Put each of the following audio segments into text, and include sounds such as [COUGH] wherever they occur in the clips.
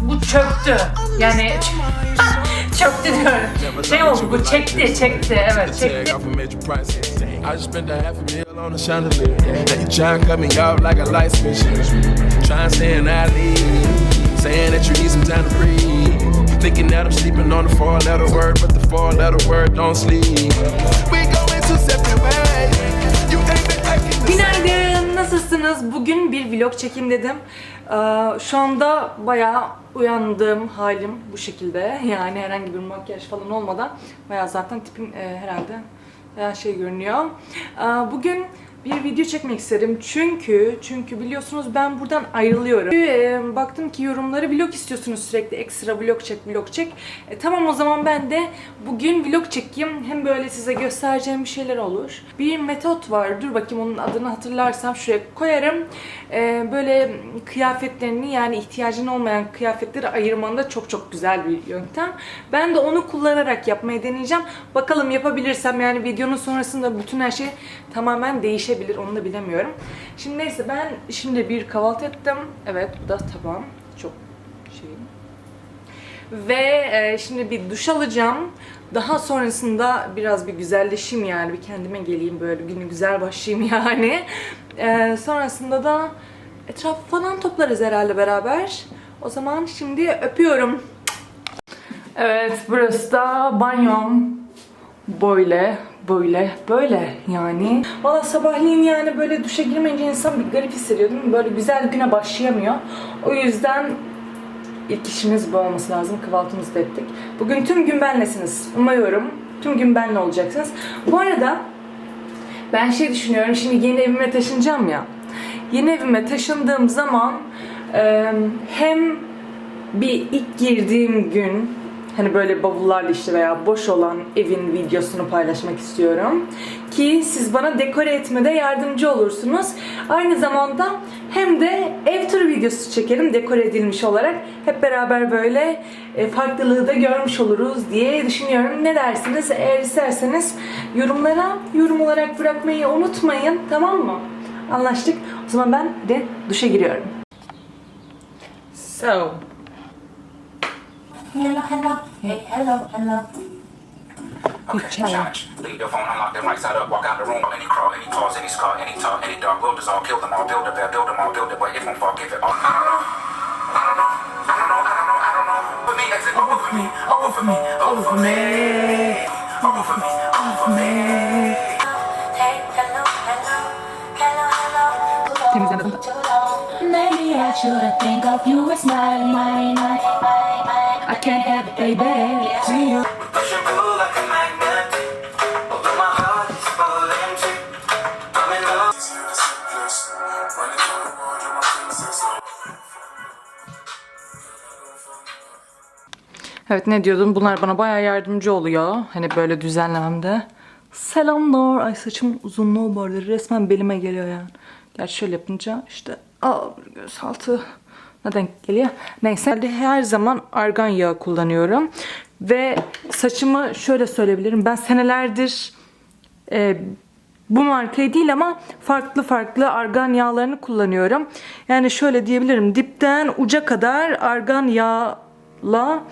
Bu çöktü. Yani [LAUGHS] çöktü diyorum. Şey oldu bu çekti çekti evet çekti. off a major price. I just spent a half a meal on a chandelier. Now you try and cut me off like a light switch. Try stay in Ali. Saying that you need some time to breathe. Thinking that I'm sleeping on the four letter word, but the four letter word don't sleep. We going two separate ways. You ain't been acting the same. Nasılsınız? Bugün bir vlog çekeyim dedim. Ee, şu anda bayağı uyandığım halim bu şekilde. [LAUGHS] Yani herhangi bir makyaj falan olmadan. Bayağı zaten tipim e, herhalde bayağı şey görünüyor. Ee, bugün bir video çekmek istedim çünkü çünkü biliyorsunuz ben buradan ayrılıyorum. Ee, baktım ki yorumları vlog istiyorsunuz sürekli ekstra vlog çek vlog çek. E, tamam o zaman ben de bugün vlog çekeyim. Hem böyle size göstereceğim bir şeyler olur. Bir metot var. Dur bakayım onun adını hatırlarsam şuraya koyarım. Ee, böyle kıyafetlerini yani ihtiyacın olmayan kıyafetleri ayırmanın da çok çok güzel bir yöntem. Ben de onu kullanarak yapmayı deneyeceğim. Bakalım yapabilirsem yani videonun sonrasında bütün her şey tamamen değişebilir. Onu da bilemiyorum. Şimdi neyse ben şimdi bir kahvaltı ettim. Evet bu da tabağım. Çok şey. Ve e, şimdi bir duş alacağım. Daha sonrasında biraz bir güzelleşeyim yani. Bir kendime geleyim böyle günü güzel başlayayım [LAUGHS] yani. E, sonrasında da etrafı falan toplarız herhalde beraber. O zaman şimdi öpüyorum. Evet burası da banyom. Böyle, böyle, böyle yani. Valla sabahleyin yani böyle duşa girmeyince insan bir garip hissediyor değil mi? Böyle güzel güne başlayamıyor. O yüzden ilk işimiz bu olması lazım. Kahvaltımızı da ettik. Bugün tüm gün benlesiniz. Umuyorum tüm gün benle olacaksınız. Bu arada ben şey düşünüyorum. Şimdi yeni evime taşınacağım ya. Yeni evime taşındığım zaman hem bir ilk girdiğim gün hani böyle bavullarla işte veya boş olan evin videosunu paylaşmak istiyorum. Ki siz bana dekore etmede yardımcı olursunuz. Aynı zamanda hem de ev turu videosu çekelim dekore edilmiş olarak. Hep beraber böyle e, farklılığı da görmüş oluruz diye düşünüyorum. Ne dersiniz? Eğer isterseniz yorumlara yorum olarak bırakmayı unutmayın. Tamam mı? Anlaştık. O zaman ben de duşa giriyorum. So, Hello, hello, hey, hello, hello. good challenge. challenge. Leave your phone unlocked and right side up. Walk out the room. Any crawl, any pause, any scar, any talk, any dark. We'll dissolve, kill them all. Build a bear, build them all, build it, but it won't fall. Give it all. I don't know. I don't know. I don't know. I don't know. I don't know. Put me exit over for me, over for me, over for me, over for me, over for me. Hey, hello, hello, hello, hello. Too long. Maybe I shouldn't think of you as mine, mine, Evet ne diyordum? Bunlar bana bayağı yardımcı oluyor. Hani böyle düzenlememde. Selamlar. Ay saçım uzunluğu bu arada resmen belime geliyor yani. Gerçi şöyle yapınca işte aa göz altı neden geliyor? Neyse her zaman argan yağı kullanıyorum. Ve saçımı şöyle söyleyebilirim. Ben senelerdir e, bu markayı değil ama farklı farklı argan yağlarını kullanıyorum. Yani şöyle diyebilirim. Dipten uca kadar argan yağla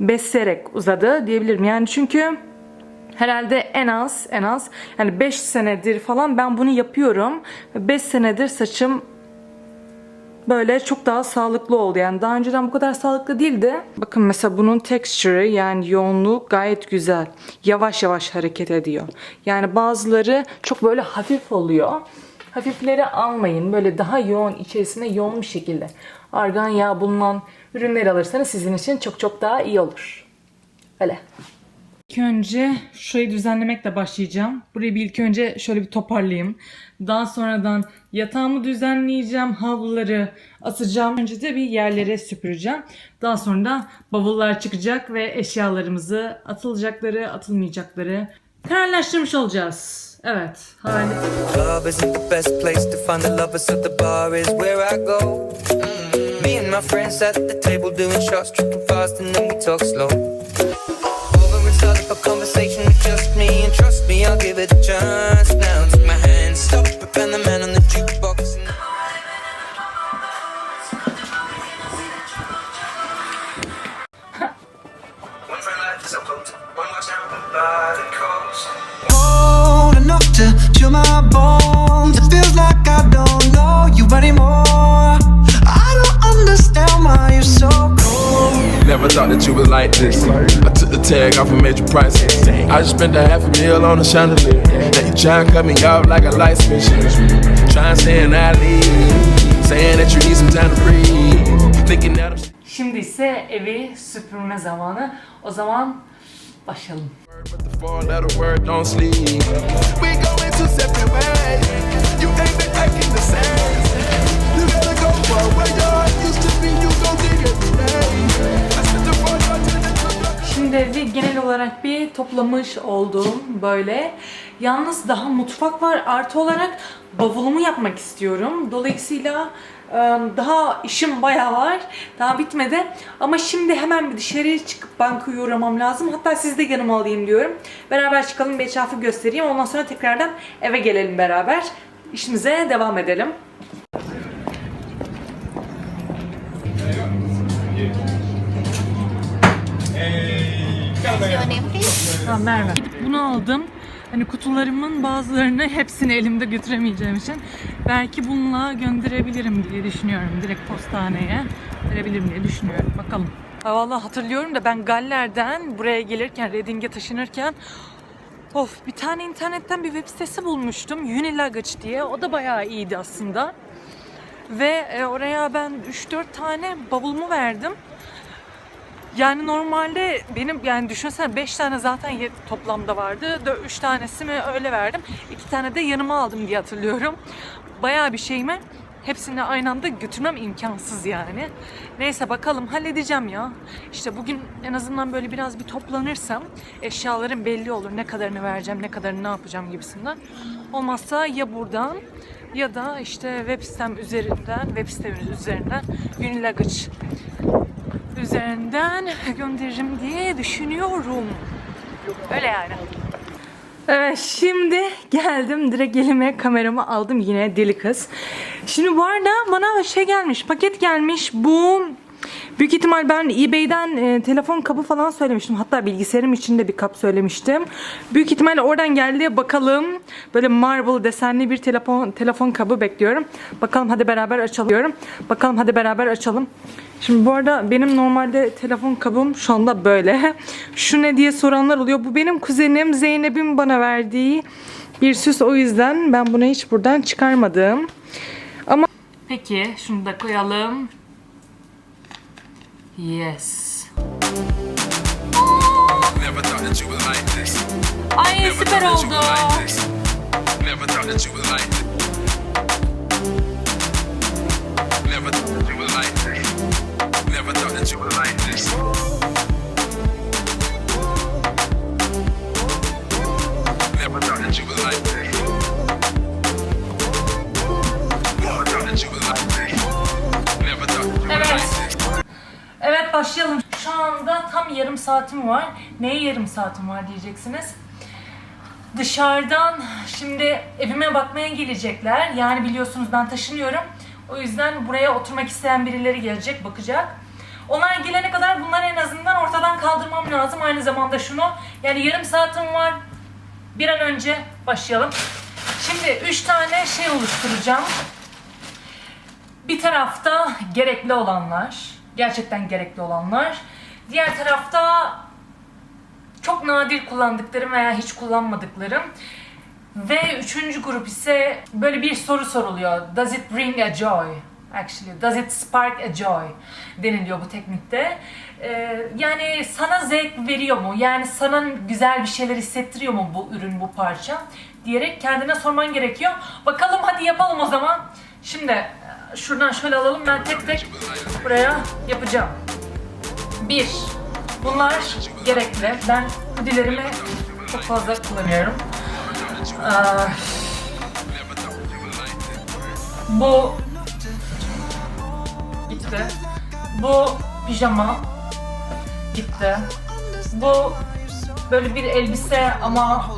besleyerek uzadı diyebilirim. Yani çünkü herhalde en az en az yani 5 senedir falan ben bunu yapıyorum. 5 senedir saçım böyle çok daha sağlıklı oldu. Yani daha önceden bu kadar sağlıklı değildi. Bakın mesela bunun texture'ı yani yoğunluğu gayet güzel. Yavaş yavaş hareket ediyor. Yani bazıları çok böyle hafif oluyor. Hafifleri almayın. Böyle daha yoğun içerisine yoğun bir şekilde. Argan yağı bulunan ürünler alırsanız sizin için çok çok daha iyi olur. Öyle. İlk önce şurayı düzenlemekle başlayacağım. Burayı bir ilk önce şöyle bir toparlayayım. Daha sonradan yatağımı düzenleyeceğim. Havluları asacağım. Önce de bir yerlere süpüreceğim. Daha sonra da bavullar çıkacak ve eşyalarımızı atılacakları, atılmayacakları kararlaştırmış olacağız. Evet. Hadi. Club isn't the best place to find the lovers, the bar is where I go. Mm. Me and my friends at the table doing shots, tripping fast, and then we talk slow. Over and start up a conversation with just me, and trust me, I'll give it a chance. Now take my hand, stop and the man on the jukebox. Phones. It feels like I don't know you anymore. I don't understand why you're so cold. Never thought that you was like this. I took the tag off and made you priceless. I just spent a half a meal on a chandelier. Now you try and cut me off like a light switch. Try and say an alley. Saying that you need some time to breathe. Thinking that I'm Şimdi ise evi süpürme zamanı. O zaman başlayalım. Şimdi genel olarak bir toplamış oldum böyle. Yalnız daha mutfak var. Artı olarak bavulumu yapmak istiyorum. Dolayısıyla daha işim bayağı var. Daha bitmedi. Ama şimdi hemen bir dışarı çıkıp bankaya uğramam lazım. Hatta sizi de yanıma alayım diyorum. Beraber çıkalım bir etrafı göstereyim. Ondan sonra tekrardan eve gelelim beraber. İşimize devam edelim. Ha, Merve. Gidip bunu aldım. Hani kutularımın bazılarını hepsini elimde götüremeyeceğim için belki bununla gönderebilirim diye düşünüyorum. Direkt postaneye verebilirim diye düşünüyorum. Bakalım. Ha, vallahi hatırlıyorum da ben Galler'den buraya gelirken, Reading'e taşınırken Of bir tane internetten bir web sitesi bulmuştum. Uniluggage diye. O da bayağı iyiydi aslında. Ve e, oraya ben 3-4 tane bavulumu verdim. Yani normalde benim yani düşünsene 5 tane zaten toplamda vardı. 3 tanesi mi öyle verdim. 2 tane de yanıma aldım diye hatırlıyorum. Bayağı bir şey mi? Hepsini aynı anda götürmem imkansız yani. Neyse bakalım halledeceğim ya. İşte bugün en azından böyle biraz bir toplanırsam eşyaların belli olur. Ne kadarını vereceğim, ne kadarını ne yapacağım gibisinden. Olmazsa ya buradan ya da işte web sitem üzerinden, web sitemiz üzerinden Uniluggage üzerinden gönderirim diye düşünüyorum. Öyle yani. Evet şimdi geldim direkt elime kameramı aldım yine deli kız. Şimdi bu arada bana şey gelmiş paket gelmiş bu büyük ihtimal ben eBay'den e, telefon kabı falan söylemiştim. Hatta bilgisayarım için de bir kap söylemiştim. Büyük ihtimalle oradan geldi bakalım. Böyle marble desenli bir telefon telefon kabı bekliyorum. Bakalım hadi beraber açalım diyorum. Bakalım hadi beraber açalım. Şimdi bu arada benim normalde telefon kabım şu anda böyle. [LAUGHS] Şu ne diye soranlar oluyor. Bu benim kuzenim Zeynep'in bana verdiği bir süs. O yüzden ben bunu hiç buradan çıkarmadım. Ama Peki şunu da koyalım. Yes. Never thought that you was like this. Ay süper thought that you oldu. like this. Never thought that you was like this. Never thought that you was like this. Never thought that you was like saatim var. Neye yarım saatim var diyeceksiniz. Dışarıdan şimdi evime bakmaya gelecekler. Yani biliyorsunuz ben taşınıyorum. O yüzden buraya oturmak isteyen birileri gelecek, bakacak. Onlar gelene kadar bunları en azından ortadan kaldırmam lazım. Aynı zamanda şunu. Yani yarım saatim var. Bir an önce başlayalım. Şimdi üç tane şey oluşturacağım. Bir tarafta gerekli olanlar, gerçekten gerekli olanlar. Diğer tarafta çok nadir kullandıklarım veya hiç kullanmadıklarım. Ve üçüncü grup ise böyle bir soru soruluyor. Does it bring a joy? Actually, does it spark a joy? deniliyor bu teknikte. Ee, yani sana zevk veriyor mu? Yani sana güzel bir şeyler hissettiriyor mu bu ürün, bu parça? Diyerek kendine sorman gerekiyor. Bakalım hadi yapalım o zaman. Şimdi e, şuradan şöyle alalım. Ben tek tek buraya yapacağım. Bir, bunlar gerekli. Ben hoodilerimi çok fazla kullanıyorum. Aa, bu gitti. Bu pijama gitti. Bu böyle bir elbise ama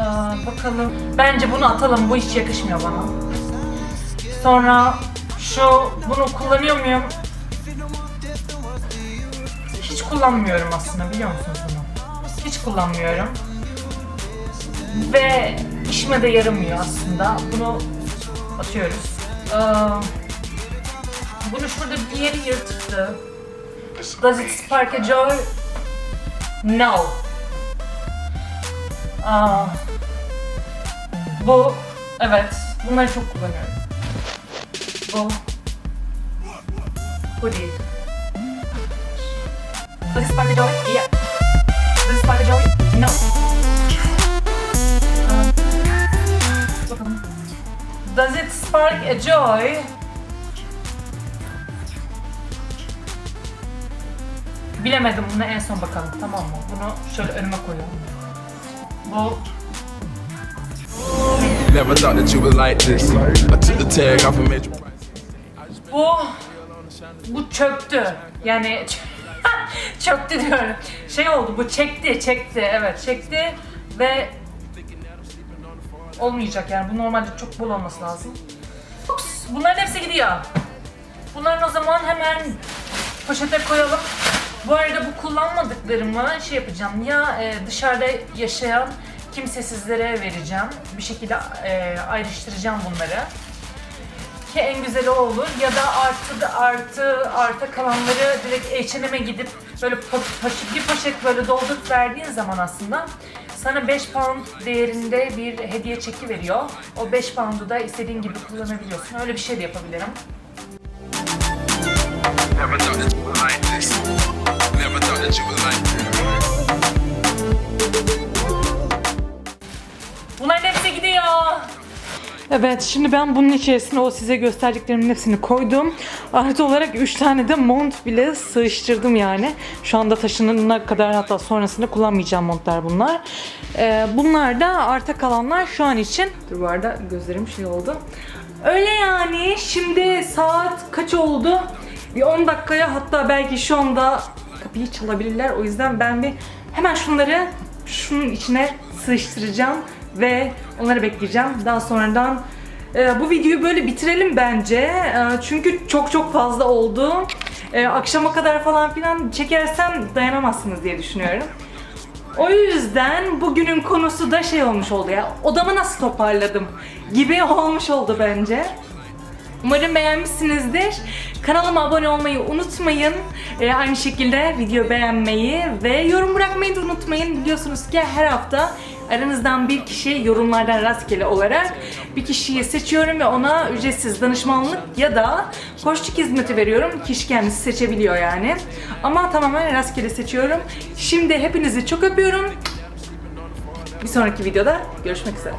Aa, bakalım. Bence bunu atalım. Bu hiç yakışmıyor bana. Sonra şu bunu kullanıyor muyum? Kullanmıyorum aslında biliyor musunuz bunu? Hiç kullanmıyorum. Ve işime de yaramıyor aslında. Bunu atıyoruz. Ee, bunu şurada bir yeri yırtıktı. Does it spark a joy? No. Aa, bu, evet. Bunları çok kullanıyorum. Bu. Bu değil. Does it spark a joy? Yeah. Spark a joy? No. Does it spark a joy? Bilemedim bunu en son bakalım tamam mı? Bunu şöyle önüme koyuyorum. Bu Never thought that you were like this. I took the tag off and made you bu bu çöktü. Yani çöktü diyorum. Şey oldu bu çekti çekti evet çekti ve olmayacak yani bu normalde çok bol olması lazım. Ups, bunların hepsi gidiyor. Bunların o zaman hemen poşete koyalım. Bu arada bu kullanmadıklarımı şey yapacağım ya e, dışarıda yaşayan kimsesizlere vereceğim. Bir şekilde e, ayrıştıracağım bunları. Ki en güzeli o olur ya da artı da artı arta kalanları direkt H&M'e gidip böyle po- poşet, bir poşet böyle doldurup verdiğin zaman aslında sana 5 pound değerinde bir hediye çeki veriyor. O 5 pound'u da istediğin gibi kullanabiliyorsun. Öyle bir şey de yapabilirim. Never thought that you were like this. Never thought that you were like this. Bunların hepsi gidiyor. Evet şimdi ben bunun içerisine o size gösterdiklerimin hepsini koydum. Artı olarak 3 tane de mont bile sığıştırdım yani. Şu anda taşınana kadar hatta sonrasında kullanmayacağım montlar bunlar. Ee, bunlar da arta kalanlar şu an için. Dur bu arada gözlerim şey oldu. Öyle yani şimdi saat kaç oldu? Bir 10 dakikaya hatta belki şu anda kapıyı çalabilirler. O yüzden ben bir hemen şunları şunun içine sığıştıracağım ve onları bekleyeceğim. Daha sonradan e, bu videoyu böyle bitirelim bence. E, çünkü çok çok fazla oldu. E, akşama kadar falan filan çekersem dayanamazsınız diye düşünüyorum. O yüzden bugünün konusu da şey olmuş oldu ya. Odamı nasıl toparladım gibi [LAUGHS] olmuş oldu bence. Umarım beğenmişsinizdir. Kanalıma abone olmayı unutmayın. Ee, aynı şekilde video beğenmeyi ve yorum bırakmayı da unutmayın. Biliyorsunuz ki her hafta aranızdan bir kişi yorumlardan rastgele olarak bir kişiyi seçiyorum ve ona ücretsiz danışmanlık ya da koçluk hizmeti veriyorum. Kişi kendisi seçebiliyor yani. Ama tamamen rastgele seçiyorum. Şimdi hepinizi çok öpüyorum. Bir sonraki videoda görüşmek üzere.